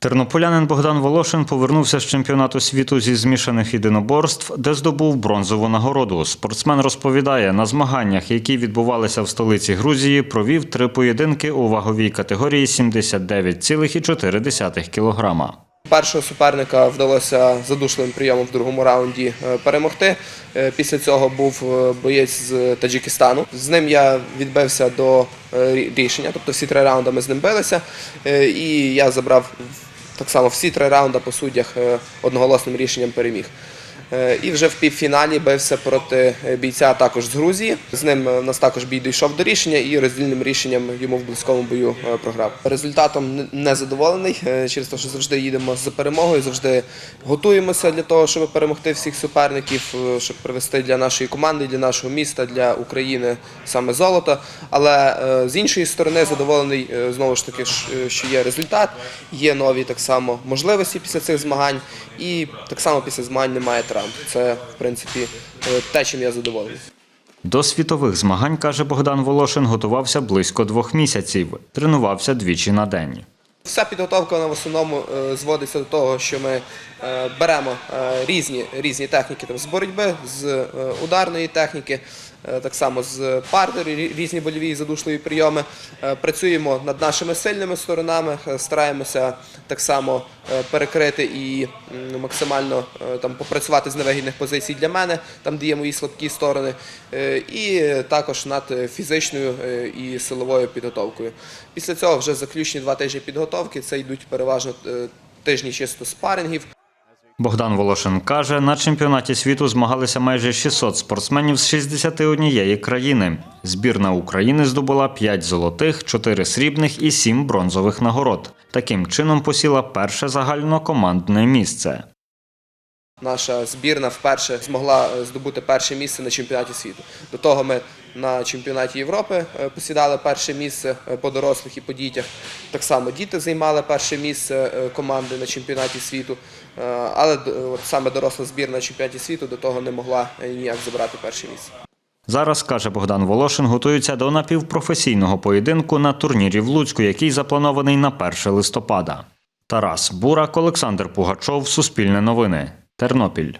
Тернополянин Богдан Волошин повернувся з чемпіонату світу зі змішаних єдиноборств, де здобув бронзову нагороду. Спортсмен розповідає, на змаганнях, які відбувалися в столиці Грузії, провів три поєдинки у ваговій категорії 79,4 кілограма. Першого суперника вдалося задушливим прийомом в другому раунді е, перемогти. Е, Після цього був е, боєць з Таджикистану. З ним я відбився до рішення, тобто всі три раунди ми з ним билися. І я забрав так само всі три раунди по суддях одноголосним рішенням переміг. Е, І вже в півфіналі бився проти е, бійця також з Грузії. З ним е, у нас також бій дійшов до рішення і роздільним рішенням йому в близькому бою е, програв. Результатом не- задоволений е, через те, що завжди їдемо за перемогою, завжди готуємося для того, щоб перемогти всіх суперників, е, щоб привести для нашої команди, для нашого міста, для України саме золото. Але е, з іншої сторони задоволений е, знову ж таки, е, що є результат, є нові так само можливості після цих змагань, і так само після змагань немає травм. Це в принципі е, те, чим я задоволений. До світових змагань, каже Богдан Волошин, готувався близько двох місяців. Тренувався двічі на день. Вся підготовка вона в основному е, зводиться до того, що ми беремо е, різні, різні техніки там, з боротьби, з е, ударної техніки, е, так само з партери, різні больові і задушливі прийоми. Е, Працюємо над нашими сильними сторонами, е, стараємося так само е, перекрити і максимально е, там, попрацювати з невигідних позицій для мене, там де є мої слабкі сторони, е, і також над е, фізичною е, і силовою підготовкою. Після цього вже заключні два тижні підготовки. Це йдуть переважно е, тижні чисто спарингів. Богдан Волошин каже, на чемпіонаті світу змагалися майже 600 спортсменів з 61 країни. Збірна України здобула 5 золотих, 4 срібних і 7 бронзових нагород. Таким чином посіла перше загальнокомандне місце. Наша збірна вперше змогла е, здобути перше місце на чемпіонаті світу. До того ми на чемпіонаті Європи е, посідали перше місце е, по дорослих і по дітях. Так само діти займали перше місце команди на чемпіонаті світу. Але от саме доросла збірна на чемпіонаті світу до того не могла ніяк забрати перше місце. Зараз, каже Богдан Волошин, готується до напівпрофесійного поєдинку на турнірі в Луцьку, який запланований на 1 листопада. Тарас Бурак, Олександр Пугачов, Суспільне новини, Тернопіль.